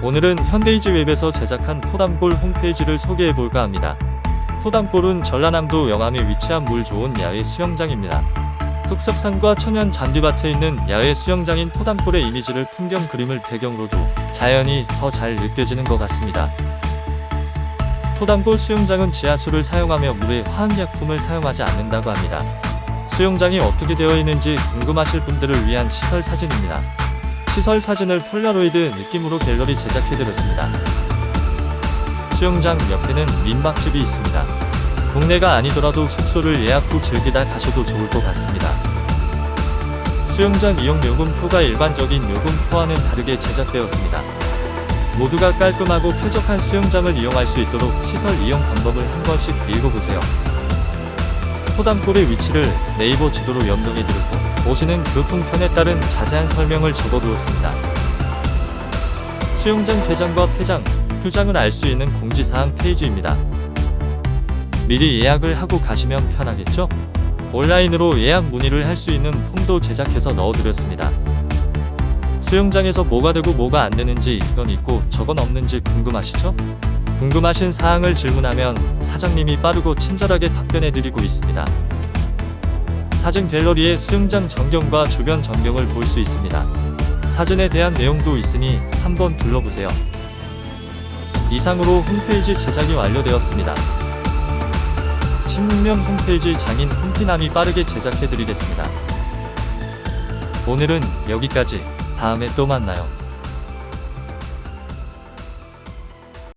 오늘은 현대이지 웹에서 제작한 포담골 홈페이지를 소개해볼까 합니다. 포담골은 전라남도 영암에 위치한 물 좋은 야외 수영장입니다. 흑석산과 천연 잔디밭에 있는 야외 수영장인 포담골의 이미지를 풍경 그림을 배경으로 두 자연이 더 잘 느껴지는 것 같습니다. 포담골 수영장은 지하수를 사용하며 물에 화학약품을 사용하지 않는다고 합니다. 수영장이 어떻게 되어 있는지 궁금하실 분들을 위한 시설 사진입니다. 시설 사진을 폴라로이드 느낌으로 갤러리 제작해드렸습니다. 수영장 옆에는 민박집이 있습니다. 동네가 아니더라도 숙소를 예약 후 즐기다 가셔도 좋을 것 같습니다. 수영장 이용 요금표가 일반적인 요금표와는 다르게 제작되었습니다. 모두가 깔끔하고 쾌적한 수영장을 이용할 수 있도록 시설 이용 방법을 한 번씩 읽어보세요. 포담골의 위치를 네이버 지도로 연동해드리고 오시는 교통편에 따른 자세한 설명을 적어두었습니다. 수영장 개장과 폐장, 휴장을 알 수 있는 공지사항 페이지입니다. 미리 예약을 하고 가시면 편하겠죠? 온라인으로 예약 문의를 할 수 있는 폼도 제작해서 넣어드렸습니다. 수영장에서 뭐가 되고 뭐가 안 되는지 이건 있고 저건 없는지 궁금하시죠? 궁금하신 사항을 질문하면 사장님이 빠르고 친절하게 답변해드리고 있습니다. 사진 갤러리에 수영장 전경과 주변 전경을 볼 수 있습니다. 사진에 대한 내용도 있으니 한번 둘러보세요. 이상으로 홈페이지 제작이 완료되었습니다. 신문면 홈페이지 장인 홈피남이 빠르게 제작해드리겠습니다. 오늘은 여기까지. 다음에 또 만나요.